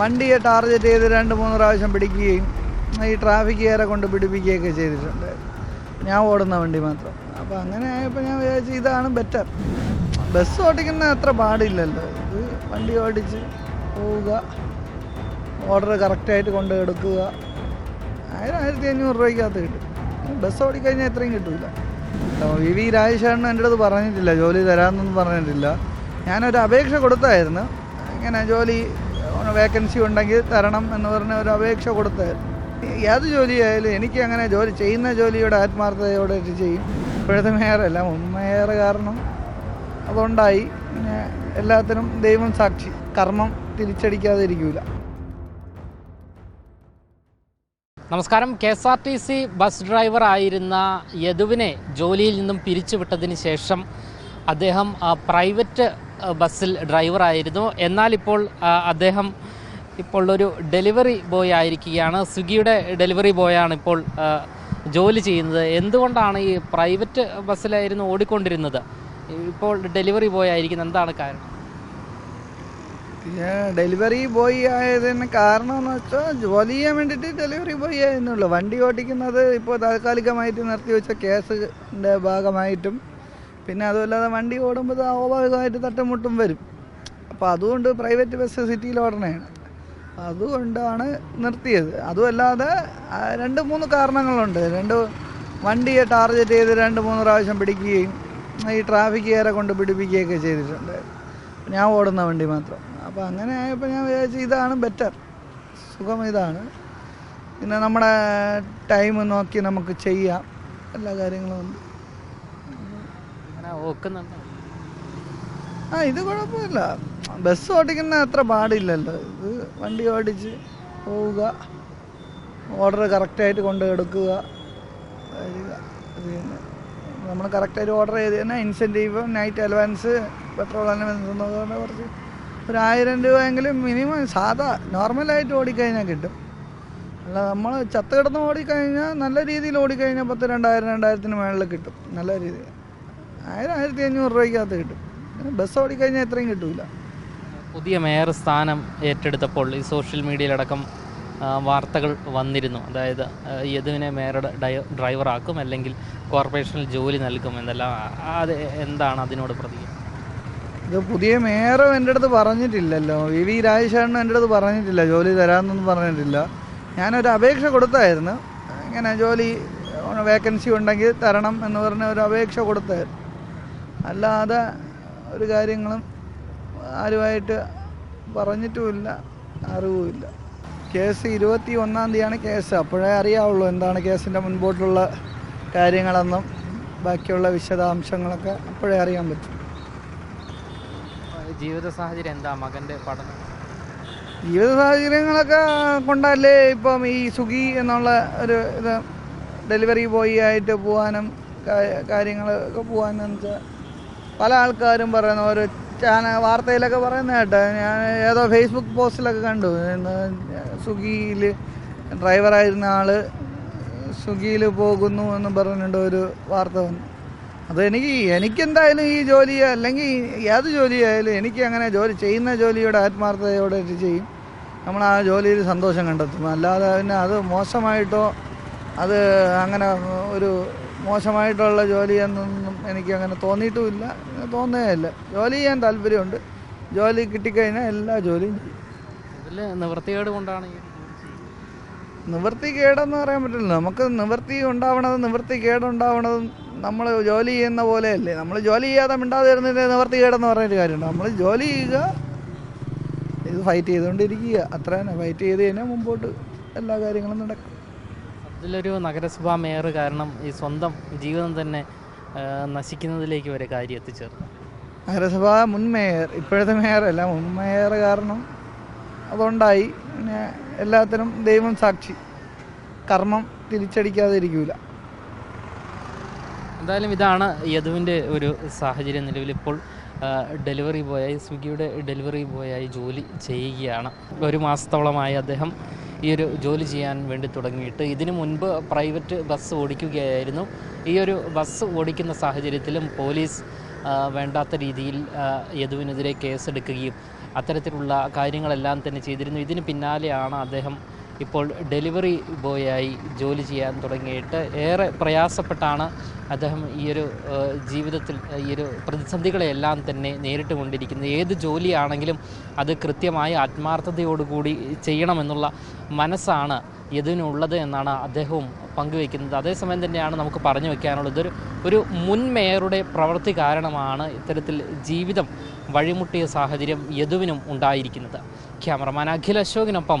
വണ്ടിയെ ടാർഗറ്റ് ചെയ്ത് രണ്ട് മൂന്ന് പ്രാവശ്യം പിടിക്കുകയും ഈ ട്രാഫിക്കുകാരെ കൊണ്ട് പിടിപ്പിക്കുകയൊക്കെ ചെയ്തിട്ടുണ്ട്. ഞാൻ ഓടുന്ന വണ്ടി മാത്രം. അപ്പോൾ അങ്ങനെ ആയപ്പോൾ ഞാൻ വിചാരിച്ചു ഇതാണ് ബെറ്റർ ബസ് ഓടിക്കുന്ന അത്ര പാടില്ലല്ലോ. ഇത് വണ്ടി ഓടിച്ച് പോവുക ഓർഡർ കറക്റ്റായിട്ട് കൊണ്ട് എടുക്കുക. ആയിരം ആയിരത്തി അഞ്ഞൂറ് രൂപയ്ക്കകത്ത് കിട്ടും. ബസ് ഓടിക്കഴിഞ്ഞാൽ എത്രയും കിട്ടില്ല വി വി രാജേഷേണ്ണൻ എന്റെ അടുത്ത് പറഞ്ഞിട്ടില്ല ജോലി തരാമെന്നൊന്നും പറഞ്ഞിട്ടില്ല. ഞാനൊരു അപേക്ഷ കൊടുത്തായിരുന്നു. ഇങ്ങനെ ജോലി വേക്കൻസി ഉണ്ടെങ്കിൽ തരണം എന്ന് പറഞ്ഞ ഒരു അപേക്ഷ കൊടുത്തായിരുന്നു. ഏത് ജോലിയായാലും എനിക്ക് അങ്ങനെ ജോലി ചെയ്യുന്ന ജോലിയുടെ ആത്മാർത്ഥതയോടെ ചെയ്യും. ഇപ്പോഴത്തെ മേയറല്ല മേയർ കാരണം അതുണ്ടായി പിന്നെ എല്ലാത്തിനും ദൈവം സാക്ഷി. കർമ്മം തിരിച്ചടിക്കാതെ ഇരിക്കൂല നമസ്കാരം. K S R T C bus driver ആയിരുന്ന യദുവിനെ ജോലിയിൽ നിന്നും പിരിച്ചുവിട്ടതിന് ശേഷം അദ്ദേഹം പ്രൈവറ്റ് ബസ്സിൽ ഡ്രൈവറായിരുന്നു. എന്നാൽ ഇപ്പോൾ അദ്ദേഹം ഇപ്പോൾ ഒരു ഡെലിവറി ബോയ് ആയിരിക്കുകയാണ്. സ്വിഗ്ഗിയുടെ ഡെലിവറി ബോയാണ് ഇപ്പോൾ ജോലി ചെയ്യുന്നത്. എന്തുകൊണ്ടാണ് ഈ പ്രൈവറ്റ് ബസ്സിലായിരുന്നു ഓടിക്കൊണ്ടിരുന്നത്? ഇപ്പോൾ ഡെലിവറി ബോയ് ആയിരിക്കുന്നത് എന്താണ് കാരണം? ഡെലിവറി ബോയ് ആയതിന് കാരണം എന്ന് വെച്ചാൽ ജോലി ചെയ്യാൻ വേണ്ടിയിട്ട് ഡെലിവറി ബോയ് ആയിരുന്നുള്ളൂ. വണ്ടി ഓടിക്കുന്നത് ഇപ്പോൾ താൽക്കാലികമായിട്ട് നിർത്തിവെച്ച കേസിന്റെ ഭാഗമായിട്ടും പിന്നെ അതുമല്ലാതെ വണ്ടി ഓടുമ്പോൾ സ്വാഭാവികമായിട്ട് തട്ടുമുട്ടും വരും. അപ്പോൾ അതുകൊണ്ട് പ്രൈവറ്റ് ബസ് സിറ്റിയിൽ ഓടണേണ് അതുകൊണ്ടാണ് നിർത്തിയത്. അതുമല്ലാതെ രണ്ട് മൂന്ന് കാരണങ്ങളുണ്ട്. രണ്ട് വണ്ടിയെ ടാർഗറ്റ് ചെയ്ത് രണ്ട് മൂന്ന് പ്രാവശ്യം പിടിക്കുകയും ഈ ട്രാഫിക്കുകാരെ കൊണ്ട് പിടിപ്പിക്കുകയൊക്കെ ചെയ്തിട്ടുണ്ട്. ഞാൻ ഓടുന്ന വണ്ടി മാത്രം. അപ്പോൾ അങ്ങനെ ആയപ്പോൾ ഞാൻ വിചാരിച്ചു ഇതാണ് ബെറ്റർ സുഖം ഇതാണ്. പിന്നെ നമ്മുടെ ടൈം നോക്കി നമുക്ക് ചെയ്യാം. എല്ലാ കാര്യങ്ങളും ഉണ്ട്. ആ ഇത് കുഴപ്പമില്ല. ബസ് ഓടിക്കുന്ന അത്ര പാടില്ലല്ലോ. ഇത് വണ്ടി ഓടിച്ച് പോവുക. ഓർഡർ കറക്റ്റായിട്ട് കൊണ്ട് എടുക്കുക വരിക നമ്മൾ കറക്റ്റായിട്ട് ഓർഡർ ചെയ്ത് തന്നെ incentive night allowance petrol allowance എന്നതുകൊണ്ട് കുറച്ച് ഒരു ആയിരം രൂപയെങ്കിലും മിനിമം സാധാ നോർമലായിട്ട് ഓടിക്കഴിഞ്ഞാൽ കിട്ടും. അല്ല നമ്മൾ ചത്ത കിടന്ന് ഓടിക്കഴിഞ്ഞാൽ നല്ല രീതിയിൽ ഓടിക്കഴിഞ്ഞാൽ പത്ത് രണ്ടായിരം രണ്ടായിരത്തിന് മുകളിൽ കിട്ടും. നല്ല രീതിയിൽ. ആയിരം ആയിരത്തി അഞ്ഞൂറ് രൂപയ്ക്കകത്ത് കിട്ടും. ബസ് ഓടിക്കഴിഞ്ഞാൽ എത്രയും കിട്ടൂല. പുതിയ മേയർ സ്ഥാനം ഏറ്റെടുത്തപ്പോൾ ഈ സോഷ്യൽ മീഡിയയിലടക്കം വാർത്തകൾ വന്നിരുന്നു. അതായത് യദുവിനെ മേയറുടെ ഡ്രൈവറാക്കും അല്ലെങ്കിൽ കോർപ്പറേഷനിൽ ജോലി നൽകും എന്നെല്ലാം അത് എന്താണ് അതിനോട് പ്രതി ഇത് പുതിയ മേയറും എന്റെ അടുത്ത് പറഞ്ഞിട്ടില്ലല്ലോ. വി വി രാജശേഖരനും എന്റെ അടുത്ത് പറഞ്ഞിട്ടില്ല ജോലി തരാമെന്നൊന്നും പറഞ്ഞിട്ടില്ല. ഞാനൊരു അപേക്ഷ കൊടുത്തായിരുന്നു. ഇങ്ങനെ ജോലി വേക്കൻസി ഉണ്ടെങ്കിൽ തരണം എന്ന് പറഞ്ഞ ഒരു അപേക്ഷ കൊടുത്തായിരുന്നു. അല്ലാതെ ഒരു കാര്യങ്ങളും ആരുമായിട്ട് പറഞ്ഞിട്ടുമില്ല അറിവുമില്ല. കേസ് ഇരുപത്തി ഒന്നാം തീയതിയാണ് കേസ്. അപ്പോഴേ അറിയാവുള്ളൂ എന്താണ് കേസിന്റെ മുൻപോട്ടുള്ള കാര്യങ്ങളെന്നും ബാക്കിയുള്ള വിശദാംശങ്ങളൊക്കെ അപ്പോഴേ അറിയാൻ പറ്റും. ജീവിത സാഹചര്യം എന്താ? മകന്റെ പഠനം. ജീവിത സാഹചര്യങ്ങളൊക്കെ കൊണ്ടല്ലേ ഇപ്പം ഈ സുഖി എന്നുള്ള ഒരു ഇത് ഡെലിവറി ബോയി ആയിട്ട് പോകാനും കാര്യങ്ങളൊക്കെ പോകാനെന്ന് വെച്ചാൽ പല ആൾക്കാരും പറയുന്ന ഒരു ചാനൽ വാർത്തയിലൊക്കെ പറയുന്ന കേട്ടോ. ഞാൻ ഏതോ ഫേസ്ബുക്ക് പോസ്റ്റിലൊക്കെ കണ്ടു. സ്വിഗ്ഗിയിൽ ഡ്രൈവറായിരുന്ന ആൾ സ്വിഗ്ഗിയിൽ പോകുന്നു എന്ന് പറഞ്ഞിട്ട് ഒരു വാർത്ത വന്നു. അത് എനിക്ക് എനിക്കെന്തായാലും ഈ ജോലി അല്ലെങ്കിൽ ഏത് ജോലിയായാലും എനിക്ക് അങ്ങനെ ജോലി ചെയ്യുന്ന ജോലിയുടെ ആത്മാർത്ഥതയോടെ ചെയ്യും. നമ്മൾ ആ ജോലിയിൽ സന്തോഷം കണ്ടെത്തും. അല്ലാതെ പിന്നെ അത് മോശമായിട്ടോ അത് അങ്ങനെ ഒരു മോശമായിട്ടുള്ള ജോലി എന്നൊന്നും എനിക്ക് അങ്ങനെ തോന്നിയിട്ടുമില്ല. തോന്നുകയില്ല. ജോലി ചെയ്യാൻ താല്പര്യമുണ്ട്. ജോലി കിട്ടിക്കഴിഞ്ഞാൽ എല്ലാ ജോലിയും ചെയ്യും. ഇതിൽ നിവൃത്തികേട് കൊണ്ടാണ് നിവൃത്തി കേടെന്ന് പറയാൻ പറ്റില്ല. നമുക്ക് നിവൃത്തി ഉണ്ടാവണതും നിവൃത്തി കേടുണ്ടാവണതും നമ്മൾ ജോലി ചെയ്യുന്ന പോലെയല്ലേ. നമ്മൾ ജോലി ചെയ്യാതെ മിണ്ടാതെ ഇരുന്നിട്ട് നിവൃത്തി കേടെന്ന് പറഞ്ഞൊരു കാര്യമുണ്ട് നമ്മൾ ജോലി ചെയ്യുക ഇത് ഫൈറ്റ് ചെയ്തുകൊണ്ടിരിക്കുക. അത്ര തന്നെ. ഫൈറ്റ് ചെയ്ത് കഴിഞ്ഞാൽ മുമ്പോട്ട് എല്ലാ കാര്യങ്ങളും നടക്കും. അതിലൊരു നഗരസഭാ മേയർ കാരണം ഈ സ്വന്തം ജീവിതം തന്നെ നശിക്കുന്നതിലേക്ക് വരെ കാര്യം എത്തിച്ചേർന്നു നഗരസഭ മുൻ മേയർ ഇപ്പോഴത്തെ മേയർ മേയറല്ല മുൻ മേയർ കാരണം അതുണ്ടായി പിന്നെ എല്ലാത്തിനും ദൈവം സാക്ഷി. കർമ്മം തിരിച്ചടിക്കാതെ ഇരിക്കൂല എന്തായാലും ഇതാണ് യദുവിന്റെ ഒരു സാഹചര്യം നിലവിൽ ഇപ്പോൾ ഡെലിവറി ബോയായി സ്വിഗ്ഗിയുടെ ഡെലിവറി ബോയായി ജോലി ചെയ്യുകയാണ്. ഒരു മാസത്തോളമായി അദ്ദേഹം ഈ ഒരു ജോലി ചെയ്യാൻ വേണ്ടി തുടങ്ങിയിട്ട് ഇതിനു മുൻപ് പ്രൈവറ്റ് ബസ് ഓടിക്കുകയായിരുന്നു. ഈ ഒരു ബസ് ഓടിക്കുന്ന സാഹചര്യത്തിലും പോലീസ് വേണ്ടാത്ത രീതിയിൽ യദുവിനെതിരെ കേസെടുക്കുകയും അത്തരത്തിലുള്ള കാര്യങ്ങളെല്ലാം തന്നെ ചെയ്തിരുന്നു. ഇതിന് പിന്നാലെയാണ് അദ്ദേഹം ഇപ്പോൾ ഡെലിവറി ബോയായി ജോലി ചെയ്യാൻ തുടങ്ങിയിട്ട് ഏറെ പ്രയാസപ്പെട്ടാണ് അദ്ദേഹം ഈയൊരു ജീവിതത്തിൽ ഈയൊരു ഒരു പ്രതിസന്ധികളെല്ലാം തന്നെ നേരിട്ട് കൊണ്ടിരിക്കുന്നത്. ഏത് ജോലിയാണെങ്കിലും അത് കൃത്യമായി ആത്മാർത്ഥതയോടുകൂടി ചെയ്യണമെന്നുള്ള മനസ്സാണ് യദുവിനുള്ളത് എന്നാണ് അദ്ദേഹവും പങ്കുവയ്ക്കുന്നത്. അതേസമയം തന്നെയാണ് നമുക്ക് പറഞ്ഞു വയ്ക്കാനുള്ളത്. ഒരു ഒരു മുൻ മേയറുടെ പ്രവൃത്തി കാരണമാണ് ഇത്തരത്തിൽ ജീവിതം വഴിമുട്ടിയ സാഹചര്യം യദുവിനും ഉണ്ടായിരിക്കുന്നത്. ക്യാമറമാൻ അഖിൽ അശോകിനൊപ്പം